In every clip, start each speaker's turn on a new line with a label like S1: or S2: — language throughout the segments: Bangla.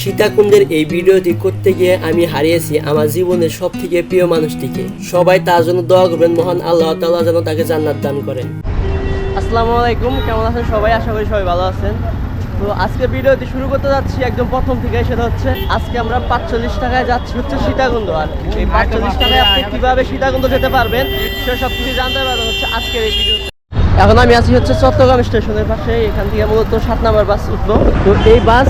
S1: সীতাকুণ্ডের এই ভিডিওটি করতে গিয়ে আমি হারিয়েছি আমার জীবনের সব থেকে প্রিয় মানুষটিকে। সবাই তার জন্য দোয়া করবেন, মহান আল্লাহ তাআলা যেন তাকে জান্নাত দান করেন। আসসালামু আলাইকুম, কেমন আছেন সবাই? আশা করি সবাই ভালো আছেন। তো আজকে ভিডিওটি শুরু করতে যাচ্ছি একদম প্রথম থেকে সেটা হচ্ছে আজকে আমরা পাঁচচল্লিশ টাকায় যাচ্ছি হচ্ছে সীতাকুণ্ড। আর এই পাঁচচল্লিশ টাকায় আপনি কীভাবে সীতাকুণ্ড যেতে পারবেন, সে সব কিছু জানতে পারবেন হচ্ছে আজকের এই ভিডিওতে। এখন আমি আছি হচ্ছে চট্টগ্রাম স্টেশনের পাশে, এখান থেকে মূলত সাত নাম্বার বাস উঠবো তো এই বাস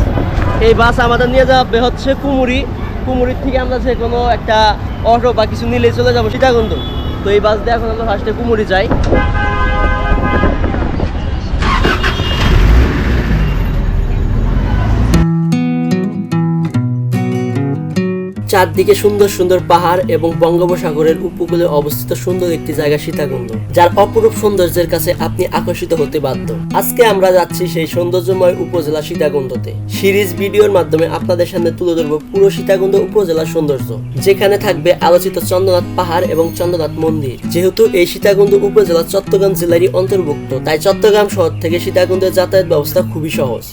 S1: এই বাস আমাদের নিয়ে যাবে হচ্ছে কুমুরি। কুমুরির থেকে আমরা যে কোনো একটা অটো বা কিছু নিলে চলে যাব সীতাকুণ্ড তো এই বাস দিয়ে এখন আমরা ফার্স্টে কুমুরি যাই। চারদিকে সুন্দর সুন্দর পাহাড় এবং বঙ্গোপসাগরের উপকূলে অবস্থিত সুন্দর একটি জায়গা সীতাকুণ্ড, যার অপরূপ সৌন্দর্যের কাছে আপনি আকর্ষিত হতে বাধ্য। আজকে আমরা যাচ্ছি সেই সৌন্দর্যময় উপজেলা সীতাকুণ্ডতে। সিরিজ ভিডিওর মাধ্যমে আপনাদের সামনে তুলে ধরবো পুরো সীতাকুণ্ড উপজেলার সৌন্দর্য, যেখানে থাকবে আলোচিত চন্দ্রনাথ পাহাড় এবং চন্দ্রনাথ মন্দির। যেহেতু এই সীতাকুণ্ড উপজেলা চট্টগ্রাম জেলারই অন্তর্ভুক্ত, তাই চট্টগ্রাম শহর থেকে সীতাকুণ্ডের যাতায়াত ব্যবস্থা খুবই সহজ।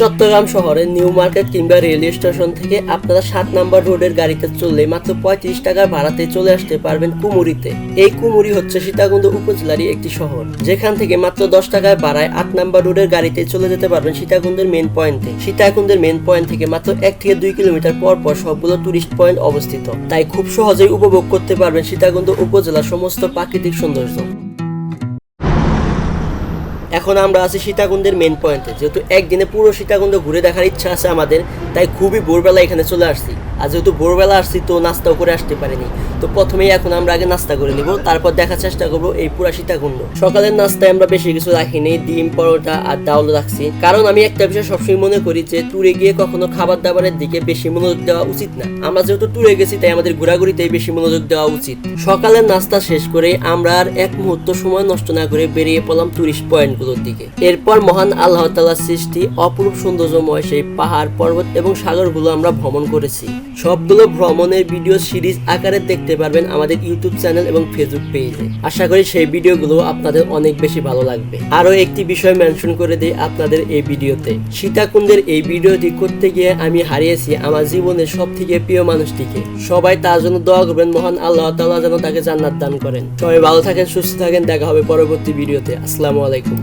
S1: চট্টগ্রাম শহরের নিউ মার্কেট কিংবা রেলওয়ে স্টেশন থেকে আপনারা সাত নাম্বার রোডের গাড়িতে চললে মাত্র পঁয়ত্রিশ টাকার ভাড়াতে চলে আসতে পারবেন কুমুরিতে। এই কুমুরি হচ্ছে সীতাকুণ্ড উপজেলারই একটি শহর, যেখান থেকে মাত্র দশ টাকায় ভাড়ায় আট নাম্বার রোডের গাড়িতে চলে যেতে পারবেন সীতাকুণ্ডের মেন পয়েন্টে সীতাকুণ্ডের মেন পয়েন্ট থেকে মাত্র এক থেকে দুই কিলোমিটার পর পর সবগুলো টুরিস্ট পয়েন্ট অবস্থিত। তাই খুব সহজেই উপভোগ করতে পারবেন সীতাকুণ্ড উপজেলার সমস্ত প্রাকৃতিক সৌন্দর্য। এখন আমরা আছি সীতাকুণ্ডের মেন পয়েন্টে যেহেতু একদিনে পুরো সীতাকুণ্ড ঘুরে দেখার ইচ্ছা আছে আমাদের, তাই খুবই ভোরবেলা এখানে চলে আসছি। আর যেহেতু ভোরবেলা আসছি, তো নাস্তাও করে আসতে পারিনি। তো প্রথমেই এখন আমরা আগে নাস্তা করে নিব, তারপর দেখার চেষ্টা করব এই পুরা সীতাকুণ্ড। সকালের নাস্তায় আমরা বেশি কিছু রাখিনি ডিম, পরোটা আর ডাউল রাখছি। কারণ আমি একটা বিষয় সবসময় মনে করি যে, ট্যুরে গিয়ে কখনো খাবার দাবারের দিকে বেশি মনোযোগ দেওয়া উচিত না। আমরা যেহেতু ট্যুরে গেছি, তাই আমাদের ঘোরাঘুরিতেই বেশি মনোযোগ দেওয়া উচিত। সকালের নাস্তা শেষ করে আমরা আর এক মুহূর্ত সময় নষ্ট না করে বেরিয়ে পড়লাম টুরিস্ট পয়েন্টগুলোর দিকে। এরপর মহান আল্লাহ তালার সৃষ্টি, অপরূপ সৌন্দর্যময় সেই পাহাড়, পর্বত এবং সাগরগুলো আমরা ভ্রমণ করেছি। সবগুলো ভ্রমণের ভিডিও সিরিজ আকারে দেখতে পারবেন আমাদের ইউটিউব চ্যানেল এবং ফেসবুক পেজে আশা করি সেই ভিডিওগুলো আপনাদের অনেক বেশি ভালো লাগবে। আরও একটি বিষয় মেনশন করে দিই আপনাদের এই ভিডিওতে সীতাকুণ্ডের এই ভিডিওটি করতে গিয়ে আমি হারিয়েছি আমার জীবনের সব থেকে প্রিয় মানুষটিকে। সবাই তার জন্য দোয়া করবেন, মহান আল্লাহ তাআলা যেন তাকে জান্নাত দান করেন। সবাই ভালো থাকেন, সুস্থ থাকেন, দেখা হবে পরবর্তী ভিডিওতে আসসালামু আলাইকুম।